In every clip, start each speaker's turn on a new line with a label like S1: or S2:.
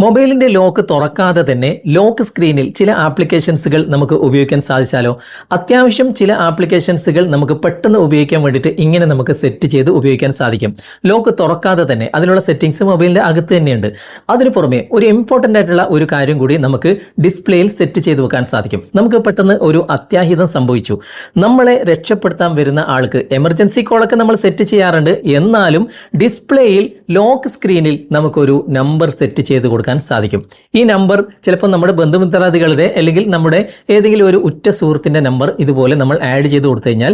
S1: മൊബൈലിന്റെ ലോക്ക് തുറക്കാതെ തന്നെ ലോക്ക് സ്ക്രീനിൽ ചില ആപ്ലിക്കേഷൻസുകൾ നമുക്ക് ഉപയോഗിക്കാൻ സാധിച്ചാലോ? അത്യാവശ്യം ചില ആപ്ലിക്കേഷൻസുകൾ നമുക്ക് പെട്ടെന്ന് ഉപയോഗിക്കാൻ വേണ്ടിയിട്ട് ഇങ്ങനെ നമുക്ക് സെറ്റ് ചെയ്ത് ഉപയോഗിക്കാൻ സാധിക്കും. ലോക്ക് തുറക്കാതെ തന്നെ അതിനുള്ള സെറ്റിങ്സ് മൊബൈലിന്റെ അകത്ത് തന്നെയുണ്ട്. അതിനു പുറമെ ഒരു ഇമ്പോർട്ടന്റ് ആയിട്ടുള്ള ഒരു കാര്യം കൂടി നമുക്ക് ഡിസ്പ്ലേയിൽ സെറ്റ് ചെയ്ത് വെക്കാൻ സാധിക്കും. നമുക്ക് പെട്ടെന്ന് ഒരു അത്യാഹിതം സംഭവിച്ചു. നമ്മളെ രക്ഷപ്പെടുത്താൻ വരുന്ന ആൾക്ക് എമർജൻസി കോളൊക്കെ നമ്മൾ സെറ്റ് ചെയ്യാറുണ്ട്. എന്നാലും ഡിസ്പ്ലേയിൽ ലോക്ക് സ്ക്രീനിൽ നമുക്കൊരു നമ്പർ സെറ്റ് ചെയ്ത് കൊടുക്കാൻ സാധിക്കും. ഈ നമ്പർ ചിലപ്പോൾ നമ്മുടെ ബന്ധുമിത്രാദികളുടെ അല്ലെങ്കിൽ നമ്മുടെ ഏതെങ്കിലും ഒരു ഉറ്റ സുഹൃത്തിന്റെ നമ്പർ ഇതുപോലെ നമ്മൾ ആഡ് ചെയ്ത് കൊടുത്തു കഴിഞ്ഞാൽ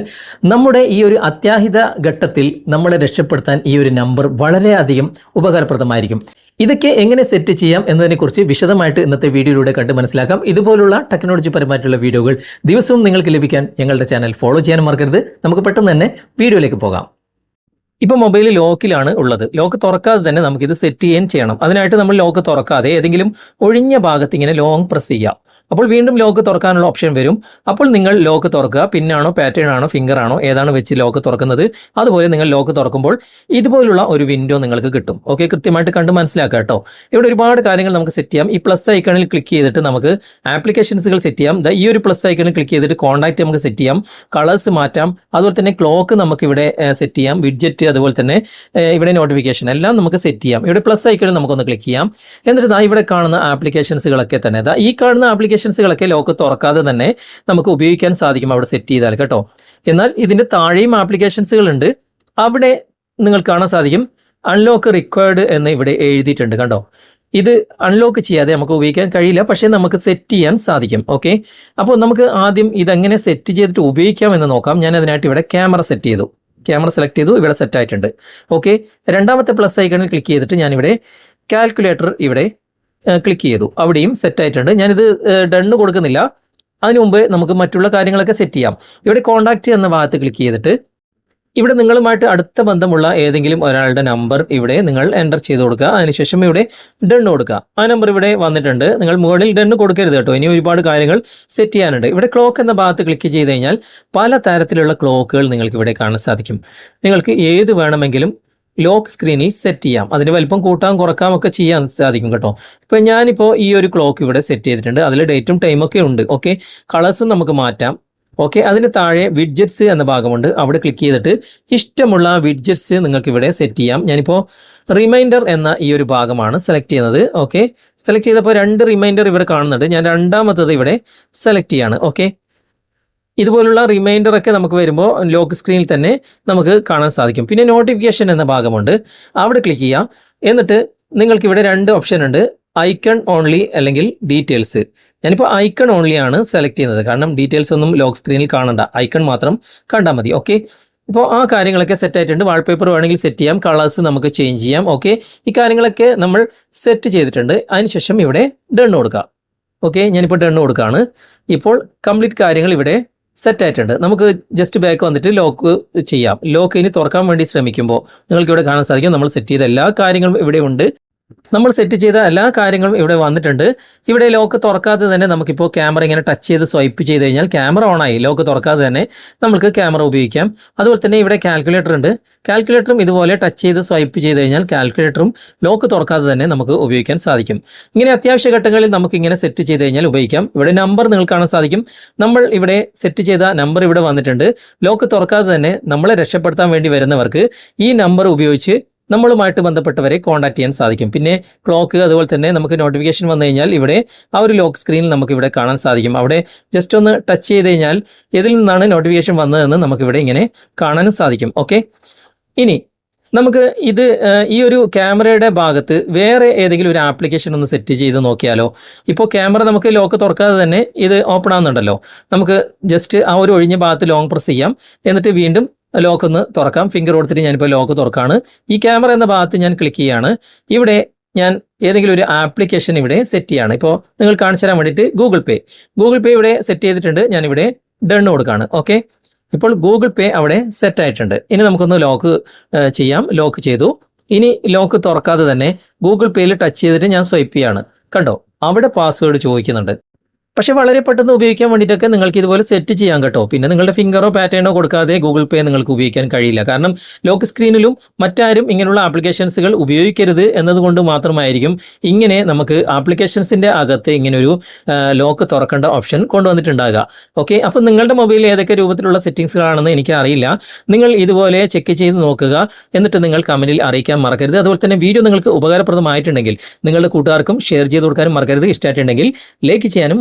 S1: നമ്മുടെ ഈ ഒരു അത്യാഹിത ഘട്ടത്തിൽ നമ്മളെ രക്ഷപ്പെടുത്താൻ ഈ ഒരു നമ്പർ വളരെയധികം ഉപകാരപ്രദമായിരിക്കും. ഇതൊക്കെ എങ്ങനെ സെറ്റ് ചെയ്യാം എന്നതിനെക്കുറിച്ച് വിശദമായിട്ട് ഇന്നത്തെ വീഡിയോയിലൂടെ കണ്ട് മനസ്സിലാക്കാം. ഇതുപോലുള്ള ടെക്നോളജി പരമായിട്ടുള്ള വീഡിയോകൾ ദിവസവും നിങ്ങൾക്ക് ലഭിക്കാൻ ഞങ്ങളുടെ ചാനൽ ഫോളോ ചെയ്യാൻ മറക്കരുത്. നമുക്ക് പെട്ടെന്ന് തന്നെ വീഡിയോയിലേക്ക് പോകാം. ഇപ്പോൾ മൊബൈൽ ലോക്കിലാണ് ഉള്ളത്. ലോക്ക് തുറക്കാതെ തന്നെ നമുക്ക് ഇത് സെറ്റ് ചെയ്യാൻ ചെയ്യണം. അതിനായിട്ട് നമ്മൾ ലോക്ക് തുറക്കാതെ ഏതെങ്കിലും ഒഴിഞ്ഞ ഭാഗത്ത് ഇങ്ങനെ ലോങ് പ്രസ് ചെയ്യാം. അപ്പോൾ വീണ്ടും ലോക്ക് തുറക്കാനുള്ള ഓപ്ഷൻ വരും. അപ്പോൾ നിങ്ങൾ ലോക്ക് തുറക്കുക. പിന്നാണോ പാറ്റേൺ ആണോ ഫിംഗർ ആണോ ഏതാണ് വെച്ച് ലോക്ക് തുറക്കുന്നത്? അതുപോലെ നിങ്ങൾ ലോക്ക് തുറക്കുമ്പോൾ ഇതുപോലുള്ള ഒരു വിൻഡോ നിങ്ങൾക്ക് കിട്ടും. ഓക്കെ കൃത്യമായിട്ട് കണ്ട് മനസ്സിലാക്കുക കേട്ടോ. ഇവിടെ ഒരുപാട് കാര്യങ്ങൾ നമുക്ക് സെറ്റ് ചെയ്യാം. ഈ പ്ലസ് ഐക്കണിൽ ക്ലിക്ക് ചെയ്തിട്ട് നമുക്ക് ആപ്ലിക്കേഷൻസുകൾ സെറ്റ് ചെയ്യാം. ഈ ഒരു പ്ലസ് ഐക്കണിൽ ക്ലിക്ക് ചെയ്തിട്ട് കോൺടാക്റ്റ് നമുക്ക് സെറ്റ് ചെയ്യാം. കളേഴ്സ് മാറ്റാം. അതുപോലെ തന്നെ ക്ലോക്ക് നമുക്ക് ഇവിടെ സെറ്റ് ചെയ്യാം. വിഡ്ജറ്റ് അതുപോലെ തന്നെ ഇവിടെ നോട്ടിഫിക്കേഷൻ എല്ലാം നമുക്ക് സെറ്റ് ചെയ്യാം. ഇവിടെ പ്ലസ് ഐക്കണിൽ നമുക്കൊന്ന് ക്ലിക്ക് ചെയ്യാം. എന്നിട്ട് ഇവിടെ കാണുന്ന ആപ്ലിക്കേഷൻസുകളൊക്കെ തന്നെ. ഈ കാണുന്ന ആപ്ലിക്കേഷൻസുകളൊക്കെ ലോക്ക് തുറക്കാതെ തന്നെ നമുക്ക് ഉപയോഗിക്കാൻ സാധിക്കും അവിടെ സെറ്റ് ചെയ്താൽ കേട്ടോ. എന്നാൽ ഇതിന്റെ താഴെയും ആപ്ലിക്കേഷൻസുകൾ ഉണ്ട് അവിടെ നിങ്ങൾ കാണാൻ സാധിക്കും അൺലോക്ക് റിക്വയർഡ് എന്ന് ഇവിടെ എഴുതിയിട്ടുണ്ട് കണ്ടോ. ഇത് അൺലോക്ക് ചെയ്യാതെ നമുക്ക് ഉപയോഗിക്കാൻ കഴിയില്ല പക്ഷേ നമുക്ക് സെറ്റ് ചെയ്യാൻ സാധിക്കും ഓക്കെ അപ്പോൾ നമുക്ക് ആദ്യം ഇതെങ്ങനെ സെറ്റ് ചെയ്തിട്ട് ഉപയോഗിക്കാം എന്ന് നോക്കാം. ഞാൻ അതിനായിട്ട് ഇവിടെ ക്യാമറ സെറ്റ് ചെയ്തു. ക്യാമറ സെലക്ട് ചെയ്തു ഇവിടെ സെറ്റ് ആയിട്ടുണ്ട് ഓക്കെ രണ്ടാമത്തെ പ്ലസ് ഐക്കണിൽ ക്ലിക്ക് ചെയ്തിട്ട് ഞാനിവിടെ കാൽക്കുലേറ്റർ ഇവിടെ ക്ലിക്ക് ചെയ്തു. അവിടെയും സെറ്റ് ആയിട്ടുണ്ട്. ഞാനിത് ഡണ്ണ് കൊടുക്കുന്നില്ല. അതിനു മുമ്പ് നമുക്ക് മറ്റുള്ള കാര്യങ്ങളൊക്കെ സെറ്റ് ചെയ്യാം. ഇവിടെ കോൺടാക്റ്റ് എന്ന ഭാഗത്ത് ക്ലിക്ക് ചെയ്തിട്ട് ഇവിടെ നിങ്ങളുമായിട്ട് അടുത്ത ബന്ധമുള്ള ഏതെങ്കിലും ഒരാളുടെ നമ്പർ ഇവിടെ നിങ്ങൾ എന്റർ ചെയ്ത് കൊടുക്കുക. അതിനുശേഷം ഇവിടെ ഡൺ കൊടുക്കുക. ആ നമ്പർ ഇവിടെ വന്നിട്ടുണ്ട്. നിങ്ങൾ മുകളിൽ ഡൺ കൊടുക്കരുത് കേട്ടോ. ഇനി ഒരുപാട് കാര്യങ്ങൾ സെറ്റ് ചെയ്യാനുണ്ട്. ഇവിടെ ക്ലോക്ക് എന്ന ഭാഗത്ത് ക്ലിക്ക് ചെയ്ത് കഴിഞ്ഞാൽ പല തരത്തിലുള്ള ക്ലോക്കുകൾ നിങ്ങൾക്ക് ഇവിടെ കാണാൻ സാധിക്കും. നിങ്ങൾക്ക് ഏത് വേണമെങ്കിലും ലോക്ക് സ്ക്രീനിൽ സെറ്റ് ചെയ്യാം. അതിന് വലിപ്പം കൂട്ടാം കുറക്കാം ഒക്കെ ചെയ്യാൻ സാധിക്കും കേട്ടോ. ഇപ്പൊ ഞാനിപ്പോൾ ഈ ഒരു ക്ലോക്ക് ഇവിടെ സെറ്റ് ചെയ്തിട്ടുണ്ട്. അതിൽ ഡേറ്റും ടൈമും ഒക്കെ ഉണ്ട്. ഓക്കെ കളേഴ്സും നമുക്ക് മാറ്റാം. ഓക്കെ അതിന് താഴെ വിഡ്ജറ്റ്സ് എന്ന ഭാഗമുണ്ട്. അവിടെ ക്ലിക്ക് ചെയ്തിട്ട് ഇഷ്ടമുള്ള വിഡ്ജറ്റ്സ് നിങ്ങൾക്ക് ഇവിടെ സെറ്റ് ചെയ്യാം. ഞാനിപ്പോൾ റിമൈൻഡർ എന്ന ഈ ഒരു ഭാഗമാണ് സെലക്ട് ചെയ്യുന്നത്. ഓക്കെ സെലക്ട് ചെയ്തപ്പോൾ രണ്ട് റിമൈൻഡർ ഇവിടെ കാണുന്നുണ്ട്. ഞാൻ രണ്ടാമത്തത് ഇവിടെ സെലക്ട് ചെയ്യാണ്. ഓക്കെ ഇതുപോലുള്ള റിമൈൻഡർ ഒക്കെ നമുക്ക് വരുമ്പോൾ ലോക്ക് സ്ക്രീനിൽ തന്നെ നമുക്ക് കാണാൻ സാധിക്കും. പിന്നെ നോട്ടിഫിക്കേഷൻ എന്ന ഭാഗമുണ്ട്. അവിടെ ക്ലിക്ക് ചെയ്യാം. എന്നിട്ട് നിങ്ങൾക്ക് ഇവിടെ രണ്ട് ഓപ്ഷൻ ഉണ്ട്. ഐക്കൺ ഓൺലി അല്ലെങ്കിൽ ഡീറ്റെയിൽസ് ഞാനിപ്പോൾ ഐക്കൺ ഓൺലി ആണ് സെലക്ട് ചെയ്യുന്നത്. കാരണം ഡീറ്റെയിൽസ് ഒന്നും ലോക്ക് സ്ക്രീനിൽ കാണണ്ട. ഐക്കൺ മാത്രം കണ്ടാൽ മതി. ഓക്കെ ഇപ്പോൾ ആ കാര്യങ്ങളൊക്കെ സെറ്റ് ആയിട്ടുണ്ട്. വാൾപേപ്പർ വേണമെങ്കിൽ സെറ്റ് ചെയ്യാം. കളേഴ്സ് നമുക്ക് ചേഞ്ച് ചെയ്യാം. ഓക്കെ ഈ കാര്യങ്ങളൊക്കെ നമ്മൾ സെറ്റ് ചെയ്തിട്ടുണ്ട്. അതിനുശേഷം ഇവിടെ ഡണ്ണ് കൊടുക്കുക ഓക്കെ ഞാനിപ്പോൾ ഡണ്ണ് കൊടുക്കുകയാണ് ഇപ്പോൾ കംപ്ലീറ്റ് കാര്യങ്ങൾ ഇവിടെ സെറ്റ് ആയിട്ടുണ്ട്. നമുക്ക് ജസ്റ്റ് ബാക്ക് വന്നിട്ട് ലോക്ക് ചെയ്യാം. ലോക്ക് ഇനി തുറക്കാൻ വേണ്ടി ശ്രമിക്കുമ്പോൾ നിങ്ങൾക്ക് ഇവിടെ കാണാൻ സാധിക്കും. നമ്മൾ സെറ്റ് ചെയ്ത എല്ലാ കാര്യങ്ങളും ഇവിടെ ഉണ്ട്. നമ്മൾ സെറ്റ് ചെയ്ത എല്ലാ കാര്യങ്ങളും ഇവിടെ വന്നിട്ടുണ്ട്. ഇവിടെ ലോക്ക് തുറക്കാതെ തന്നെ നമുക്കിപ്പോൾ ക്യാമറ ഇങ്ങനെ ടച്ച് ചെയ്ത് സ്വൈപ്പ് ചെയ്ത് കഴിഞ്ഞാൽ ക്യാമറ ഓൺ ആയി. ലോക്ക് തുറക്കാതെ തന്നെ നമുക്ക് ക്യാമറ ഉപയോഗിക്കാം. അതുപോലെ തന്നെ ഇവിടെ കാൽക്കുലേറ്റർ ഉണ്ട്. കാൽക്കുലേറ്ററും ഇതുപോലെ ടച്ച് ചെയ്ത് സ്വൈപ്പ് ചെയ്ത് കഴിഞ്ഞാൽ കാൽക്കുലേറ്ററും ലോക്ക് തുറക്കാതെ തന്നെ നമുക്ക് ഉപയോഗിക്കാൻ സാധിക്കും. ഇങ്ങനെ അത്യാവശ്യ ഘട്ടങ്ങളിൽ നമുക്ക് ഇങ്ങനെ സെറ്റ് ചെയ്ത് കഴിഞ്ഞാൽ ഉപയോഗിക്കാം. ഇവിടെ നമ്പർ നിങ്ങൾ കാണാൻ സാധിക്കും. നമ്മൾ ഇവിടെ സെറ്റ് ചെയ്ത നമ്പർ ഇവിടെ വന്നിട്ടുണ്ട്. ലോക്ക് തുറക്കാതെ തന്നെ നമ്മളെ രക്ഷപ്പെടുത്താൻ വേണ്ടി വരുന്നവർക്ക് ഈ നമ്പർ ഉപയോഗിച്ച് നമ്മളുമായിട്ട് ബന്ധപ്പെട്ടവരെ കോൺടാക്ട് ചെയ്യാൻ സാധിക്കും. പിന്നെ ക്ലോക്ക് അതുപോലെ തന്നെ നമുക്ക് നോട്ടിഫിക്കേഷൻ വന്നു കഴിഞ്ഞാൽ ഇവിടെ ആ ഒരു ലോക്ക് സ്ക്രീനിൽ നമുക്ക് ഇവിടെ കാണാൻ സാധിക്കും. അവിടെ ജസ്റ്റ് ഒന്ന് ടച്ച് ചെയ്ത് കഴിഞ്ഞാൽ ഇതിൽ നിന്നാണ് നോട്ടിഫിക്കേഷൻ വന്നതെന്ന് നമുക്കിവിടെ ഇങ്ങനെ കാണാനും സാധിക്കും. ഓക്കെ ഇനി നമുക്ക് ഇത് ഈ ഒരു ക്യാമറയുടെ ഭാഗത്ത് വേറെ ഏതെങ്കിലും ഒരു ആപ്ലിക്കേഷൻ ഒന്ന് സെറ്റ് ചെയ്ത് നോക്കിയാലോ? ഇപ്പോൾ ക്യാമറ നമുക്ക് ലോക്ക് തുറക്കാതെ തന്നെ ഇത് ഓപ്പൺ ആവുന്നുണ്ടല്ലോ. നമുക്ക് ജസ്റ്റ് ആ ഒരു ഒഴിഞ്ഞ ഭാഗത്ത് ലോങ് പ്രസ് ചെയ്യാം. എന്നിട്ട് വീണ്ടും ലോക്ക് ഒന്ന് തുറക്കാം. ഫിംഗർ കൊടുത്തിട്ട് ഞാനിപ്പോൾ ലോക്ക് തുറക്കാണ്. ഈ ക്യാമറ എന്ന ഭാഗത്ത് ഞാൻ ക്ലിക്ക് ചെയ്യാണ്. ഇവിടെ ഞാൻ ഏതെങ്കിലും ഒരു ആപ്ലിക്കേഷൻ ഇവിടെ സെറ്റ് ചെയ്യാണ്. ഇപ്പോൾ നിങ്ങൾ കാണിച്ചു തരാൻ വേണ്ടിയിട്ട് ഗൂഗിൾ പേ ഗൂഗിൾ പേ ഇവിടെ സെറ്റ് ചെയ്തിട്ടുണ്ട്. ഞാനിവിടെ ഡൺ കൊടുക്കുകയാണ് ഓക്കെ ഇപ്പോൾ ഗൂഗിൾ പേ അവിടെ സെറ്റ് ആയിട്ടുണ്ട്. ഇനി നമുക്കൊന്ന് ലോക്ക് ചെയ്യാം. ലോക്ക് ചെയ്തു. ഇനി ലോക്ക് തുറക്കാതെ തന്നെ ഗൂഗിൾ പേയിൽ ടച്ച് ചെയ്തിട്ട് ഞാൻ സ്വൈപ്പ് ചെയ്യാണ്. കണ്ടോ? അവിടെ പാസ്വേഡ് ചോദിക്കുന്നുണ്ട്. പക്ഷേ വളരെ പെട്ടെന്ന് ഉപയോഗിക്കാൻ വേണ്ടിയിട്ടൊക്കെ നിങ്ങൾക്ക് ഇതുപോലെ സെറ്റ് ചെയ്യാൻ കേട്ടോ. പിന്നെ നിങ്ങളുടെ ഫിംഗറോ പാറ്റേണോ കൊടുക്കാതെ ഗൂഗിൾ പേ നിങ്ങൾക്ക് ഉപയോഗിക്കാൻ കഴിയില്ല. കാരണം ലോക്ക് സ്ക്രീനിലും മറ്റാരും ഇങ്ങനെയുള്ള ആപ്ലിക്കേഷൻസുകൾ ഉപയോഗിക്കരുത് എന്നതുകൊണ്ട് മാത്രമായിരിക്കും ഇങ്ങനെ നമുക്ക് ആപ്ലിക്കേഷൻസിന്റെ അകത്ത് ഇങ്ങനൊരു ലോക്ക് തുറക്കേണ്ട ഓപ്ഷൻ കൊണ്ടുവന്നിട്ടുണ്ടാകുക ഓക്കെ അപ്പം നിങ്ങളുടെ മൊബൈലിൽ ഏതൊക്കെ രൂപത്തിലുള്ള സെറ്റിങ്സുകളാണെന്ന് എനിക്ക് അറിയില്ല. നിങ്ങൾ ഇതുപോലെ ചെക്ക് ചെയ്ത് നോക്കുക. എന്നിട്ട് നിങ്ങൾ കമന്റിൽ അറിയിക്കാൻ മറക്കരുത്. അതുപോലെ തന്നെ വീഡിയോ നിങ്ങൾക്ക് ഉപകാരപ്രദമായിട്ടുണ്ടെങ്കിൽ നിങ്ങളുടെ കൂട്ടുകാർക്കും ഷെയർ ചെയ്ത് കൊടുക്കാനും മറക്കരുത്. ഇഷ്ടമായിട്ടുണ്ടെങ്കിൽ ലൈക്ക് ചെയ്യാനും